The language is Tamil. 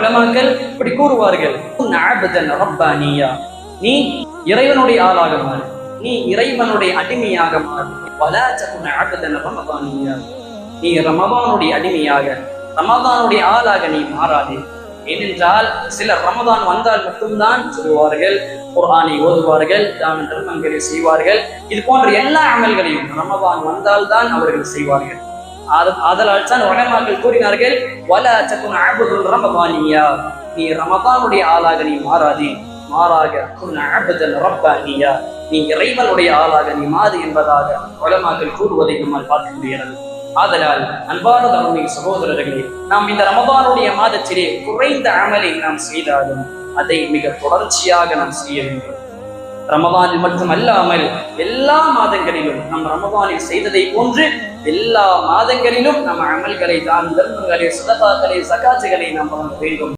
உலமாக்கள் இப்படி கூறுவார்கள். நீ இறைவனுடைய ஆளாக மாறு. நீ இறைவனுடைய அடிமையாக மாறு. நீ ரமதானுடைய அடிமையாக ரமதானுடைய ஆளாக நீ மாறாதே. ஏனென்றால் சிலர் ரமதான் வந்தால் மட்டும்தான் சொல்லுவார்கள் குர்ஆனை ஓதுவார்கள் தான தர்மங்களை செய்வார்கள். இது போன்ற எல்லா அமல்களையும் ரமதான் வந்தால் தான் அவர்கள் செய்வார்கள். ஆதலால் தான் உலமாக்கள் கூறினார்கள் வல சக்குன் அபதுல் ரமபானியா நீ ரமபானுடைய ஆளாக நீ மாறாதே. மாறாக குன் அபதல் ரப்பானியா. நீ இறைவனுடைய ஆளாக நீ மாறு என்பதாக உலமாக்கள் கூறுவதை நம்மால் பார்க்க முடிகிறது. ஆதலால் அன்பான தருணை சகோதரர்களே நாம் இந்த ரமபானுடைய மாதத்திலே குறைந்த அமலை நாம் செய்தாலும் அதை மிக தொடர்ச்சியாக நாம் செய்ய வேண்டும். ரமதானில் மட்டுமல்லாமல் எல்லா மாதங்களிலும் நம் ரமதானில் செய்ததை போன்று எல்லா மாதங்களிலும் நம் அமல்களை தான் தர்மங்களை சுதகாக்களை சகாத்துகளை நாம் வழங்க வேண்டும்.